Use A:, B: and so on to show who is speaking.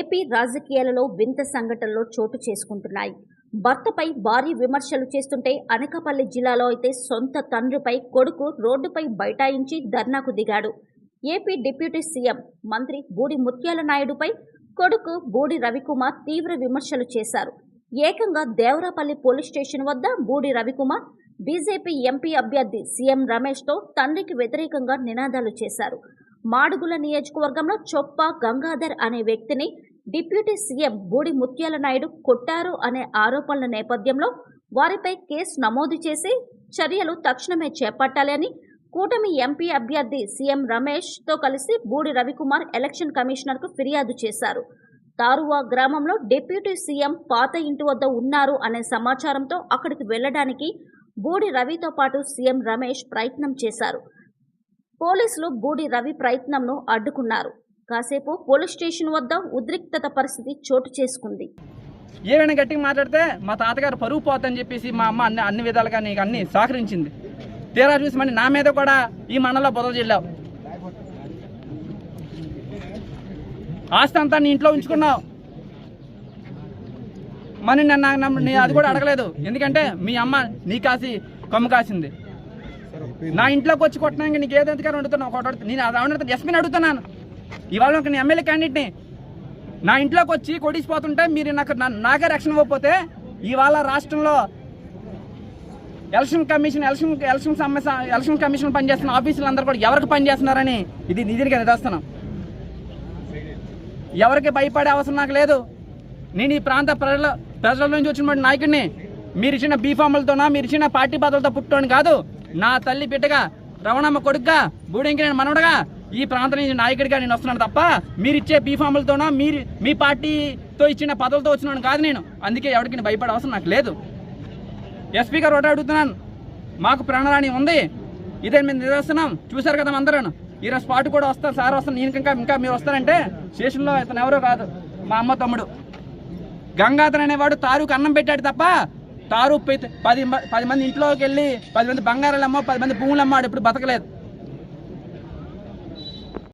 A: AP రాజకీయాలలో వింత సంఘటనలు చోటు చేసుకుంటున్నాయి. భర్తపై భారీ విమర్శలు చేస్తుంటే అనకాపల్లి జిల్లాలో అయితే సొంత తండ్రిపై కొడుకు రోడ్డుపై బైఠాయించి ధర్నాకు దిగాడు. ఏపీ డిప్యూటీ సీఎం మంత్రి బూడి ముత్యాల నాయుడుపై కొడుకు బూడి రవికుమార్ తీవ్ర విమర్శలు చేశారు. ఏకంగా దేవరాపల్లి పోలీస్ స్టేషన్ వద్ద బూడి రవికుమార్ బీజేపీ ఎంపీ అభ్యర్థి సీఎం రమేష్తో తండ్రికి వ్యతిరేకంగా నినాదాలు చేశారు. మాడుగుల నియోజకవర్గంలో చొప్ప గంగాధర్ అనే వ్యక్తిని డిప్యూటీ సీఎం బూడి ముత్యాల నాయుడు కొట్టారు అనే ఆరోపణల నేపథ్యంలో వారిపై కేసు నమోదు చేసి చర్యలు తక్షణమే చేపట్టాలని కూటమి ఎంపీ అభ్యర్థి సీఎం రమేష్తో కలిసి బూడి రవికుమార్ ఎలక్షన్ కమిషనర్కు ఫిర్యాదు చేశారు. తారువా గ్రామంలో డిప్యూటీ సీఎం పాత ఇంటి వద్ద ఉన్నారు అనే సమాచారంతో అక్కడికి వెళ్ళడానికి బూడి రవితో పాటు సీఎం రమేష్ ప్రయత్నం చేశారు. పోలీసులు బూడి రవి ప్రయత్నంను అడ్డుకున్నారు. కాసేపు పోలీస్ స్టేషన్ వద్ద ఉద్రిక్తత పరిస్థితి చోటు చేసుకుంది.
B: ఏమైనా గట్టిగా మాట్లాడితే మా తాతగారు పరువు పోతని చెప్పేసి మా అమ్మ అన్ని అన్ని విధాలుగా నీకు అన్ని సహకరించింది. తీరా చూసి మళ్ళీ నా మీద కూడా ఈ మనలో బొదలు చెల్లావు. ఆస్తి అంతా నీ ఇంట్లో ఉంచుకున్నావు. మరి నన్ను నీ అది కూడా అడగలేదు. ఎందుకంటే మీ అమ్మ నీ కాసి కొమ్ము కాసింది. నా ఇంట్లోకి వచ్చి కొట్టడానికి నీకు ఏది ఎందుకని అడుగుతున్నావు? నేను అది అవును ఎస్పీని అడుగుతున్నాను. ఇవాళ ఒక ఎమ్మెల్యే క్యాండిడేట్ని నా. ఇంట్లోకి వచ్చి కొడిసిపోతుంటే మీరు నాకు నాకే రక్షణ ఇవ్వకపోతే ఇవాళ రాష్ట్రంలో ఎలక్షన్ కమిషన్ ఎలక్షన్ ఎలక్షన్ సమస్య ఎలక్షన్ కమిషన్ పనిచేస్తున్న ఆఫీసులు అందరూ కూడా ఎవరికి పనిచేస్తున్నారని ఇది నిధిగా నిదర్శనం ఎవరికి భయపడే అవసరం నాకు లేదు. నేను ఈ ప్రాంత ప్రజల ప్రజల నుంచి వచ్చినటువంటి నాయకుడిని. మీరు ఇచ్చిన బీఫామ్లతోనా మీరు ఇచ్చిన పార్టీ పదవులతో పుట్టోని కాదు. నా తల్లి బిడ్డగా రవణమ్మ కొడుకుగా బూడింకి నేను మనవడగా ఈ ప్రాంతం నుంచి నాయకుడిగా నేను వస్తున్నాను తప్ప మీరు ఇచ్చే బీఫామ్లతోనా మీరు మీ పార్టీతో ఇచ్చిన పదవులతో వచ్చినాను కాదు నేను. అందుకే ఎవరికి నేను భయపడే అవసరం నాకు లేదు. ఎస్పీ గారు ఒకటి అడుగుతున్నాను. మాకు ప్రాణరాణి ఉంది. ఇదే మేము నిదర్శనం. చూశారు కదా అందరూ ఈరోజు స్పాట్ కూడా వస్తారు సార్ వస్తారు. నేను ఇంకా ఇంకా మీరు వస్తారంటే స్టేషన్లో ఇతను ఎవరో కాదు మా అమ్మ తమ్ముడు. గంగాధర్ అనేవాడు తారుకు అన్నం పెట్టాడు తప్ప తారు పది పది మంది ఇంట్లోకి వెళ్ళి పది మంది బంగారాలు అమ్మో పది మంది భూములు అమ్మాడు ఇప్పుడు బతకలేదు.